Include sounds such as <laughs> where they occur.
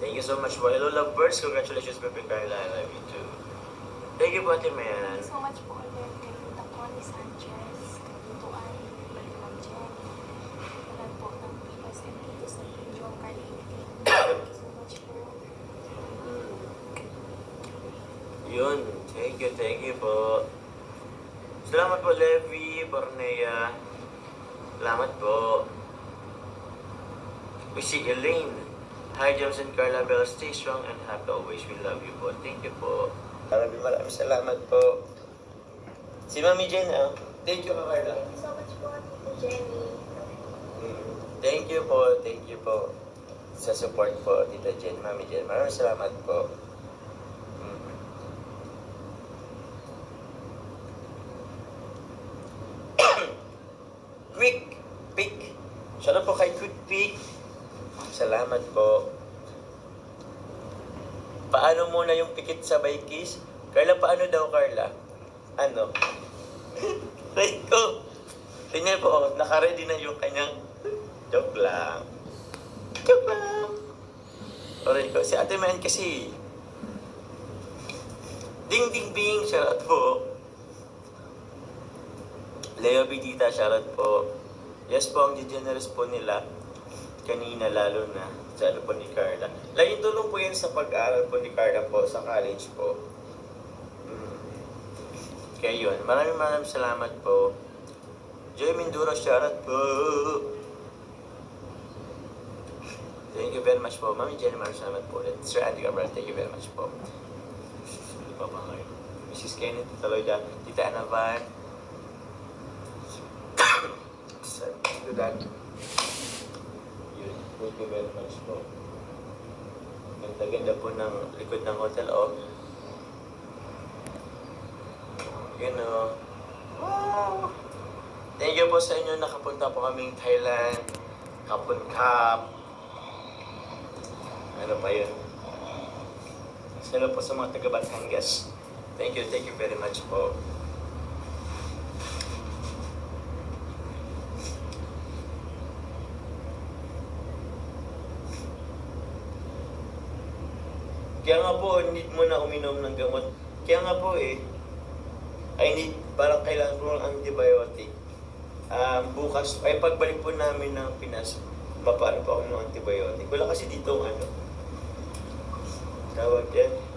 Thank you so much po. Hello, lovebirds. Congratulations, Pepe Carla. I love you too. Thank you po, Ate Thank Mayan. you so much po ulit kay Tita Connie Sanchez, kay Tito Ay, kay Ma'am Jenny, lahat po ng Pilas and Tito sa Pinjo, kay Thank you so much po. Yun. Thank you, thank you po. Salamat po, Levi, Bornea. Salamat po. We see Elaine. Hi, James and Carla Bell. Stay strong and happy always. We love you po. Thank you po. Maraming maraming salamat po. Si Mami Jen, ah. Thank you, Carla. Thank you so much po, Tito Jenny. Mm, Thank you po, thank you po sa support po, Tita Jen, Mami Jen. Maraming salamat po. Mm. <coughs> Quick Pick. Shout out po kay Quick Pick. Salamat po. Paano muna yung pikit sabay kiss? Carla, paano daw, Carla? Ano? <laughs> Rico. Tingnan po, nakaready na yung kanyang joke lang. Joke lang. O Rico, si Ate Man kasi Ding ding bing, shoutout po. Leo Bidita, shoutout po. Yes po, ang generous po nila. Kanina lalo na sa ano po ni Carla. Laging tulong po yan sa pag-aaral po ni Carla po sa college po. Mm. Kaya yun, maraming maraming salamat po. Joy Minduro, shoutout po. Thank you very much po. Mami Jenny, maraming salamat po ulit. Sir Andy Cabral, thank you very much po. Ano pa ba ngayon? Mrs. Kenneth Tita Ana Van. Sir, do that. Thank you very much po. Ganda-ganda po ng likod ng hotel, oh. Yun, oh. Wow! Thank you po sa inyo. Nakapunta po kaming Thailand. Kapun Cup. Ano pa yun? Salo po sa mga taga Batangas. Thank you, thank you very much po. Kaya nga po, need mo na uminom ng gamot. Kaya nga po eh, I need, parang kailangan ko ng antibiotic. Um, bukas, ay pagbalik po namin ng Pinas, papaano pa ako ng antibiotic. Wala kasi dito ano, tawag yan,